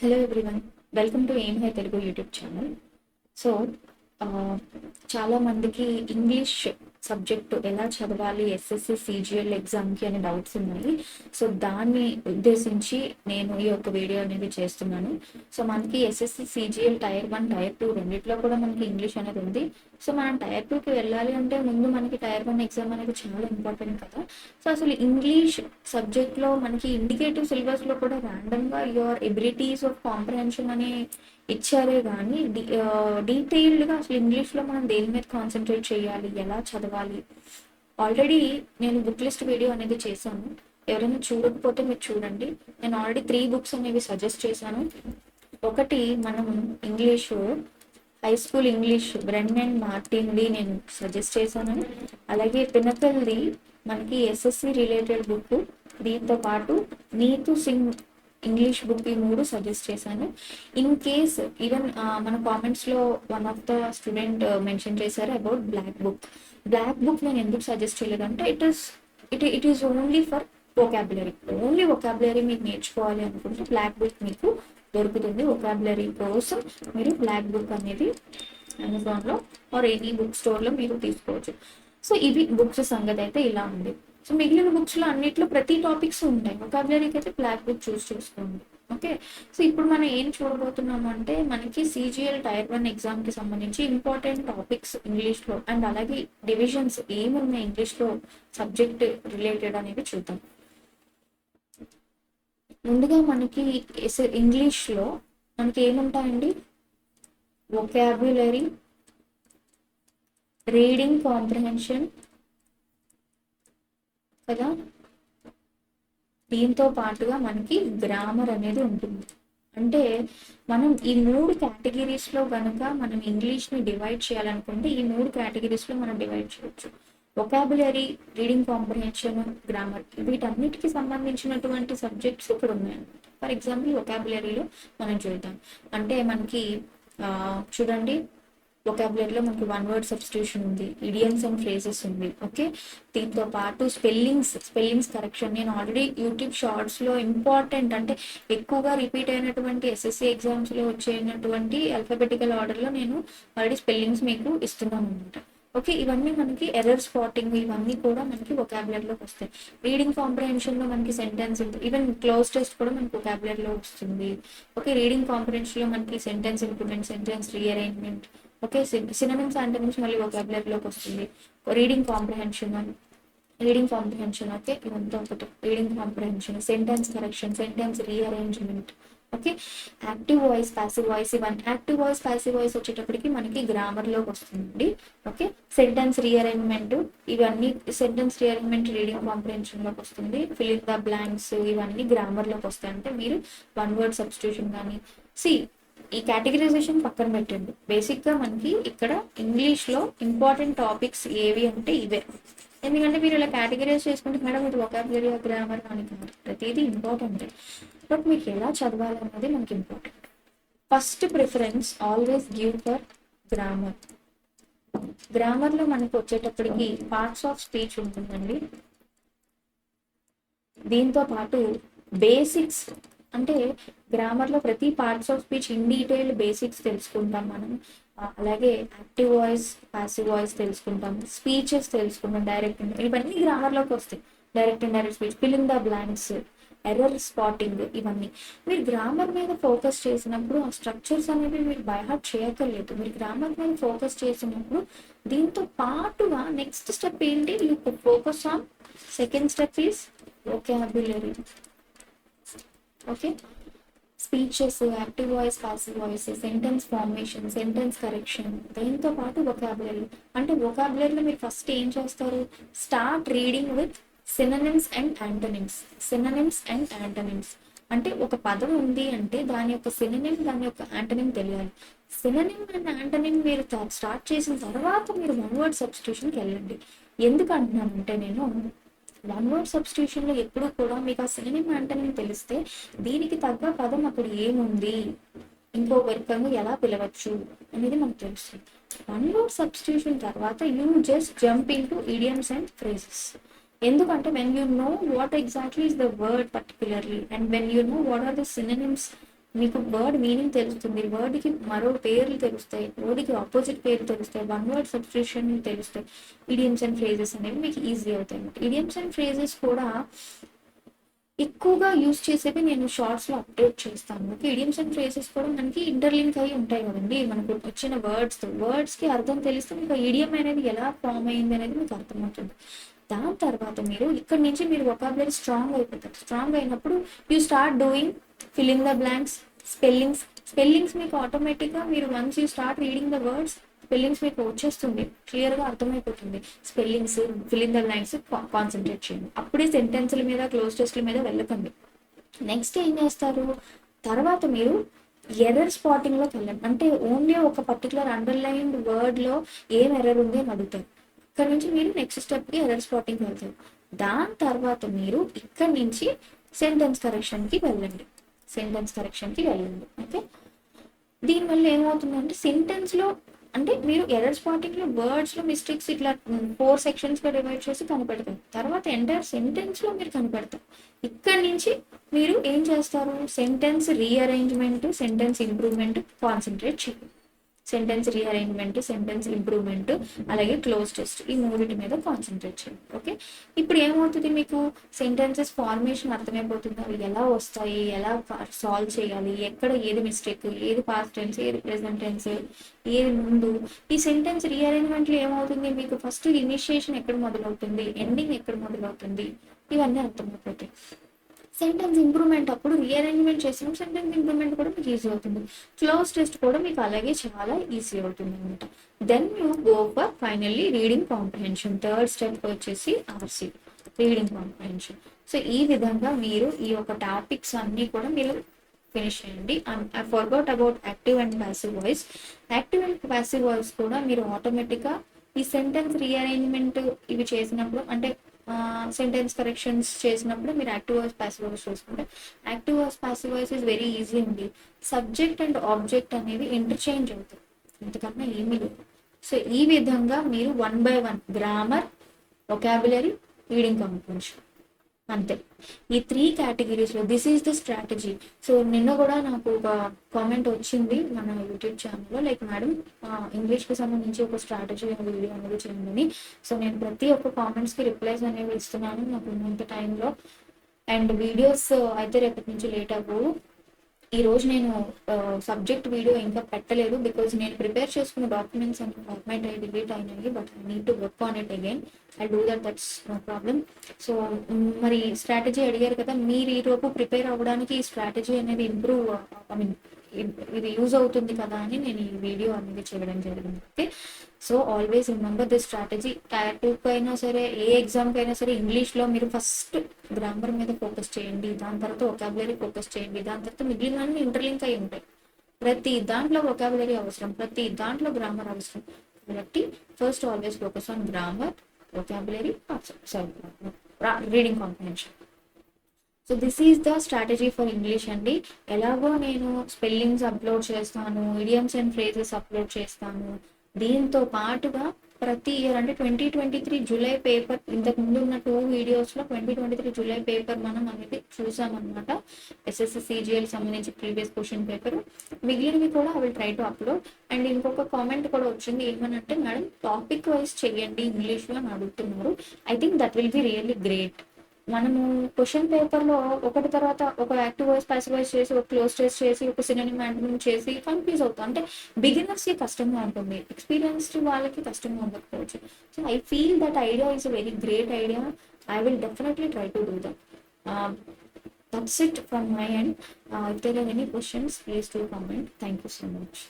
Hello everyone welcome to M high Telugu YouTube channel so చాలా మందికి English subject ఎలా చదవాలి ఎస్ఎస్సి సిజిఎల్ ఎగ్జామ్కి అనే డౌట్స్ ఉన్నాయి. సో దాన్ని ఉద్దేశించి నేను ఈ యొక్క వీడియో అనేది చేస్తున్నాను. సో మనకి SSC CGL tier one tier two రెండిట్లో కూడా మనకి ఇంగ్లీష్ అనేది ఉంది. సో మనం టైర్ టూకి వెళ్ళాలి అంటే ముందు మనకి టైర్ వన్ ఎగ్జామ్ అనేది చాలా ఇంపార్టెంట్ కదా. సో అసలు ఇంగ్లీష్ సబ్జెక్ట్లో మనకి ఇండికేటివ్ సిలబస్లో కూడా ర్యాండమ్గా యువర్ ఎబిలిటీస్ ఆఫ్ కాంప్రహెన్షన్ అని ఇచ్చారే కానీ డీటెయిల్డ్గా అసలు ఇంగ్లీష్లో మనం దేని మీద కాన్సన్ట్రేట్ చేయాలి ఎలా చదవాలి ఆల్రెడీ నేను బుక్ లిస్ట్ వీడియో అనేది చేశాను. ఎవరైనా చూడకపోతే మీరు చూడండి. నేను ఆల్రెడీ త్రీ బుక్స్ అనేవి సజెస్ట్ చేశాను. ఒకటి మనం English high school English Wren and మార్టిన్ది నేను సజెస్ట్ చేశాను. అలాగే పినకల్ది మనకి ఎస్ఎస్సి రిలేటెడ్ బుక్ దీంతో పాటు నీతు సింగ్ ఇంగ్లీష్ బుక్ ఈ మూడు సజెస్ట్ చేశాను. ఇన్ కేస్ ఈవెన్ మన కామెంట్స్లో one of the student mention చేశారు about black book black book నేను ఎందుకు సజెస్ట్ చేయలేదంటే it is it it is only for vocabulary only vocabulary మీకు నేర్చుకోవాలి అనుకుంటే బ్లాక్ బుక్ మీకు దొరుకుతుంది. వొకాబులరీ కోసం మీరు బ్లాక్ బుక్ అనేది అమెజాన్లో ఆర్ ఎనీ బుక్ స్టోర్లో మీరు తీసుకోవచ్చు. సో ఇది బుక్స్ సంగతి అయితే ఇలా ఉంది. సో మిగిలిన బుక్స్లో అన్నిట్లో ప్రతి టాపిక్స్ ఉంటాయి. వొకాబులరీకి అయితే బ్లాక్ బుక్ చూస్ చేసుకోండి ఓకే? సో ఇప్పుడు మనం ఏం చూడబోతున్నాము అంటే మనకి సిజిఎల్ టైర్ వన్ ఎగ్జామ్కి సంబంధించి ఇంపార్టెంట్ టాపిక్స్ ఇంగ్లీష్లో అండ్ అలాగే డివిజన్స్ ఏమున్నాయి ఇంగ్లీష్లో సబ్జెక్ట్ రిలేటెడ్ అనేది చూద్దాం. ముందుగా మనకి ఇంగ్లీష్లో మనకి ఏముంటాయండి? వొకాబ్యులరీ రీడింగ్ కాంప్రహెన్షన్ కదా? దీంతో పాటుగా మనకి గ్రామర్ అనేది ఉంటుంది. అంటే మనం ఈ మూడు కేటగిరీస్లో కనుక మనం ఇంగ్లీష్ని డివైడ్ చేయాలనుకుంటే ఈ మూడు కేటగిరీస్లో మనం డివైడ్ చేయొచ్చు. వొకాబులరీ రీడింగ్ కాంప్రిహెన్షన్ గ్రామర్ వీటన్నిటికి సంబంధించినటువంటి సబ్జెక్ట్స్ ఇక్కడ ఉన్నాయి ఫర్ ఎగ్జాంపుల్ వొకాబులరీలో మనం చూద్దాం. అంటే మనకి చూడండి. వొకాబులరీలో మనకి వన్ వర్డ్ సబ్స్టిట్యూషన్ ఉంది ఇడియమ్స్ అండ్ ఫ్రేజెస్ ఉంది ఓకే దీంతో పాటు స్పెల్లింగ్స్ స్పెల్లింగ్స్ కరెక్షన్ నేను ఆల్రెడీ యూట్యూబ్ షార్ట్స్లో ఇంపార్టెంట్ అంటే ఎక్కువగా రిపీట్ అయినటువంటి ఎస్ఎస్సి ఎగ్జామ్స్లో వచ్చేటువంటి అల్ఫాబెటికల్ ఆర్డర్లో నేను ఆల్రెడీ స్పెల్లింగ్స్ మీకు ఇస్తున్నాను అనమాట ఓకే ఇవన్నీ మనకి ఎర్రర్ స్పాటింగ్ ఇవన్నీ కూడా మనకి వొకాబులరీలోకి వస్తాయి. రీడింగ్ కాంప్రహెన్షన్లో మనకి సెంటెన్స్ ఈవెన్ క్లోజ్ టెస్ట్ కూడా మనకి లో వస్తుంది. ఓకే రీడింగ్ కాంప్రహెన్షన్లో మనకి sentence improvement sentence rearrangement okay synonyms antonyms మళ్ళీ లోకి వస్తుంది. Reading comprehension reading comprehension okay ఇదంతా ఒకటి. Reading comprehension sentence correction sentence rearrangement okay. Active voice passive voice ఇవన్నీ యాక్టివ్ వాయిస్ ప్యాసివ్ వాయిస్ వచ్చేటప్పటికి మనకి గ్రామర్లోకి వస్తుంది ఓకే. సెంటెన్స్ రీఅరేంజ్మెంట్ ఇవన్నీ సెంటెన్స్ రీఅరేంజ్మెంట్ రీడింగ్ కాంప్రిహెన్షన్లోకి వస్తుంది. ఫిలింగ్ ద బ్లాంక్స్ ఇవన్నీ గ్రామర్లోకి వస్తాయి. అంటే మీరు వన్ వర్డ్ సబ్స్టిట్యూషన్ కానీ సి ఈ కేటగిరైజేషన్ పక్కన పెట్టండి. బేసిక్గా మనకి ఇక్కడ ఇంగ్లీష్లో ఇంపార్టెంట్ టాపిక్స్ ఏవి అంటే ఇవే. ఎందుకంటే మీరు ఇలా కేటగిరైజ్ చేసుకుంటే మేడం ఇది వొకాబులరీ గ్రామర్ అని కాదు. ప్రతిదీ ఇంపార్టెంట్ బట్ మీకు ఎలా చదవాలన్నది మనకి important first preference always give for grammar గ్రామర్లో మనకు వచ్చేటప్పటికి పార్ట్స్ ఆఫ్ స్పీచ్ ఉంటుందండి. దీంతో పాటు బేసిక్స్ అంటే గ్రామర్లో ప్రతి parts of speech in detail basics తెలుసుకుంటాం మనం. అలాగే యాక్టివ్ వాయిస్ పాసివ్ వాయిస్ తెలుసుకుంటాం. స్పీచెస్ తెలుసుకుంటాం డైరెక్ట్ ఇవన్నీ గ్రామర్లోకి వస్తాయి. Direct and direct speech filling the blanks error spotting ఇవన్నీ. మీరు గ్రామర్ మీద ఫోకస్ చేసినప్పుడు ఆ స్ట్రక్చర్స్ అనేవి మీరు బైహార్ట్ చేయక్కర్లేదు. మీరు గ్రామర్ మీద ఫోకస్ చేసినప్పుడు దీంతో పాటుగా నెక్స్ట్ స్టెప్ ఏంటి? You focus on second step is vocabulary okay speeches active voice passive voice sentence formation sentence correction దీంతో పాటు వొకాబులరీ అంటే వొకాబులరీలో మీరు ఫస్ట్ ఏం చేస్తారు? Start reading with synonyms and antonyms synonyms and antonyms అంటే ఒక పదం ఉంది అంటే దాని యొక్క సిననిమ్ దాని యొక్క యాంటనిమ్ తెలియాలి. సిననిమ్ అండ్ యాంటనిమ్ మీరు స్టార్ట్ చేసిన తర్వాత మీరు వన్ వర్డ్ సబ్స్టిట్యూషన్కి వెళ్ళండి. ఎందుకు అంటున్నానంటే నేను వన్ వర్డ్ సబ్స్టిట్యూషన్లో ఎప్పుడు కూడా మీకు ఆ సినిమా యాంటనిమ్ తెలిస్తే దీనికి తగ్గ పదం అక్కడ ఏముంది? ఇంకో వర్గంగా ఎలా పిలవచ్చు అనేది మనకు తెలుస్తుంది. వన్ వర్డ్ సబ్స్టిట్యూషన్ తర్వాత you just jump into idioms and phrases ఎందుకంటే when you know what exactly is the word particularly and when you know what are the synonyms మీకు వర్డ్ మీనింగ్ తెలుస్తుంది. వర్డ్కి మరో పేర్లు తెలుస్తాయి. వర్డ్కి ఆపోజిట్ పేర్లు తెలుస్తాయి. వన్ వర్డ్ సబ్స్క్రిప్షన్ తెలుస్తాయి. ఇడియమ్స్ అండ్ ఫ్రేజెస్ అనేవి మీకు ఈజీ అవుతాయి అన్నమాట. ఇడియమ్స్ అండ్ ఫ్రేజెస్ కూడా ఎక్కువగా యూస్ చేసేవి నేను షార్ట్స్లో అప్డేట్ చేస్తాను. ఓకే? ఇడియమ్స్ అండ్ ఫ్రేసెస్ కూడా మనకి ఇంటర్లింక్ అయి ఉంటాయి కదండి. మనకు వచ్చిన వర్డ్స్ వర్డ్స్కి అర్థం తెలిస్తే మీకు ఇడియం అనేది ఎలా ఫామ్ అయింది అనేది మీకు అర్థమవుతుంది. దాని తర్వాత మీరు ఇక్కడ నుంచి మీరు ఒకాబులరీ స్ట్రాంగ్ అయిపోతారు. స్ట్రాంగ్ అయినప్పుడు you start doing filling the blanks spellings spellings మీకు ఆటోమేటిక్గా మీరు once you start reading the words spellings మీకు వచ్చేస్తుంది. క్లియర్గా అర్థమైపోతుంది spellings filling the blanks concentrate చేయండి. అప్పుడే సెంటెన్స్ల మీద క్లోజ్ టెస్ట్ల మీద వెళ్ళకండి. నెక్స్ట్ ఏం చేస్తారు? తర్వాత మీరు ఎర్రర్ స్పాటింగ్లోకి వెళ్ళండి. అంటే ఓన్లీ ఒక పర్టికులర్ అండర్లైన్డ్ వర్డ్లో ఏం ఎర్రర్ ఉంది అని అడుగుతారు. ఇక్కడ నుంచి మీరు నెక్స్ట్ స్టెప్కి అదర్ ఎర్రర్ స్పాటింగ్ వెళ్తారు. దాని తర్వాత మీరు ఇక్కడ నుంచి సెంటెన్స్ కరెక్షన్కి వెళ్ళండి. సెంటెన్స్ కరెక్షన్కి వెళ్ళండి. ఓకే దీనివల్ల ఏమవుతుందంటే సెంటెన్స్లో అంటే మీరు ఎర్రర్ స్పాటింగ్లో వర్డ్స్లో మిస్టేక్స్ ఇట్లా ఫోర్ సెక్షన్స్గా డివైడ్ చేసి కనపెడతారు తర్వాత ఎంటైర్ సెంటెన్స్లో మీరు కనపెడతారు. ఇక్కడ నుంచి మీరు ఏం చేస్తారు? Sentence rearrangement sentence improvement concentrate చేయండి. సెంటెన్స్ రీఅరేంజ్మెంట్ సెంటెన్స్ ఇంప్రూవ్మెంట్ అలాగే క్లోజ్ టెస్ట్ ఈ మూడింటి మీద కాన్సన్ట్రేట్ చేయండి ఓకే ఇప్పుడు ఏమవుతుంది మీకు? సెంటెన్సెస్ ఫార్మేషన్ అర్థమైపోతుంది. అవి ఎలా వస్తాయి? ఎలా సాల్వ్ చేయాలి? ఎక్కడ ఏది మిస్టేక్ ఏది పాస్ట్ టెన్స్ ఏది ప్రెసెంట్ టెన్స్ ఏది ముందు? ఈ సెంటెన్స్ రీఅరేంజ్మెంట్లో ఏమవుతుంది? మీకు ఫస్ట్ ఇనిషియేషన్ ఎక్కడ మొదలవుతుంది? ఎండింగ్ ఎక్కడ మొదలవుతుంది? ఇవన్నీ అర్థమైపోతాయి. సెంటెన్స్ ఇంప్రూవ్మెంట్ అప్పుడు రీఅరేంజ్మెంట్ చేసినప్పుడు సెంటెన్స్ ఇంప్రూవ్మెంట్ కూడా మీకు ఈజీ అవుతుంది. క్లోజ్ టెస్ట్ కూడా మీకు అలాగే చాలా ఈజీ అవుతుంది అనమాట then you go for finally reading comprehension third step వచ్చేసి ఆర్సీ రీడింగ్ కాంప్రహెన్షన్ సో ఈ విధంగా మీరు ఈ యొక్క టాపిక్స్ అన్నీ కూడా మీరు ఫినిష్ చేయండి. I forgot about active and passive voice active and passive voice కూడా మీరు ఆటోమేటిక్గా ఈ సెంటెన్స్ రీఅరేంజ్మెంట్ ఇవి చేసినప్పుడు అంటే సెంటెన్స్ కరెక్షన్స్ చేసినప్పుడు మీరు యాక్టివ్ వాయిస్ ప్యాసివ్ వాయిస్ చూసుకుంటే active voice passive voice is very easy అండి. సబ్జెక్ట్ అండ్ ఆబ్జెక్ట్ అనేవి ఇంటర్చేంజ్ అవుతాయి. ఇంతకన్నా ఏమీ లేదు. సో ఈ విధంగా మీరు one by one grammar vocabulary reading comprehension అంతే. ఈ three కేటగిరీస్లో this is the strategy so నిన్న కూడా నాకు ఒక కామెంట్ వచ్చింది మన యూట్యూబ్ ఛానల్లో లైక్ మేడం ఇంగ్లీష్కి సంబంధించి ఒక స్ట్రాటజీ వీడియో అనేది చేయండి. సో నేను ప్రతి ఒక్క కామెంట్స్కి రిప్లైస్ అనేవి ఇస్తున్నాను నాకు ఉన్నంత టైంలో అండ్ వీడియోస్ అయితే రేపటి నుంచి లేట్ అవ్వవు. ఈ రోజు నేను సబ్జెక్ట్ వీడియో ఇంకా పెట్టలేదు బికాజ్ నేను ప్రిపేర్ చేసుకున్న డాక్యుమెంట్స్ అండ్ ఫార్మాట్ అయ్యి డిలీట్ అయినాయి but I need to work on it again I do that that's no problem so మరి స్ట్రాటజీ అడిగారు కదా మీరు ఈ రోజు ప్రిపేర్ అవ్వడానికి ఈ స్ట్రాటజీ అనేది ఇంప్రూవ్ ఐ మీన్ ఇది యూజ్ అవుతుంది కదా అని నేను ఈ వీడియో అనేది చేయడం జరిగింది. Okay so always remember this strategy tier టూకి అయినా సరే ఏ ఎగ్జామ్ అయినా సరే ఇంగ్లీష్లో మీరు ఫస్ట్ గ్రామర్ మీద ఫోకస్ చేయండి. దాని తర్వాత ఒకాబులరీ ఫోకస్ చేయండి. దాని తర్వాత మిగిలినవన్నీ ఇంటర్లింక్ అయి ఉంటాయి. ప్రతి దాంట్లో ఒకాబులరీ అవసరం ప్రతి దాంట్లో గ్రామర్ అవసరం. కాబట్టి first always focus on grammar vocabulary sorry reading comprehension so this is the strategy for English అండి. ఎలాగో నేను స్పెల్లింగ్స్ అప్లోడ్ చేస్తాను ఇడియమ్స్ అండ్ ఫ్రేజెస్ అప్లోడ్ చేస్తాను. దీంతో పాటుగా ప్రతి ఇయర్ అంటే twenty twenty three July paper ఇంతకు ముందు ఉన్న టూ వీడియోస్లో twenty twenty three July paper మనం అనేది చూసామన్నమాట. ఎస్ఎస్సి సిజిఎల్ సంబంధించి ప్రీవియస్ క్వశ్చన్ పేపర్ మిగిలినవి కూడా I will try to upload and ఇంకొక కామెంట్ కూడా వచ్చింది ఏమనంటే మేడం టాపిక్ వైజ్ చెయ్యండి ఇంగ్లీష్లో అని అడుగుతున్నారు. I think that will be really great మనము క్వశ్చన్ పేపర్లో ఒకటి తర్వాత ఒక యాక్టివ్ వాయిస్ పాసివ్ వాయిస్ చేసి ఒక క్లోజ్ టెస్ట్ చేసి ఒక సినిమా చేసి కన్ఫ్యూజ్ అవుతాం. అంటే బిగినర్స్కి కష్టంగా ఉంటుంది. ఎక్స్పీరియన్స్డ్ వాళ్ళకి కష్టంగా ఉండకపోవచ్చు. So I feel that idea is a very great idea I will definitely try to do that that's it from my and if there are any questions please to comment thank you so much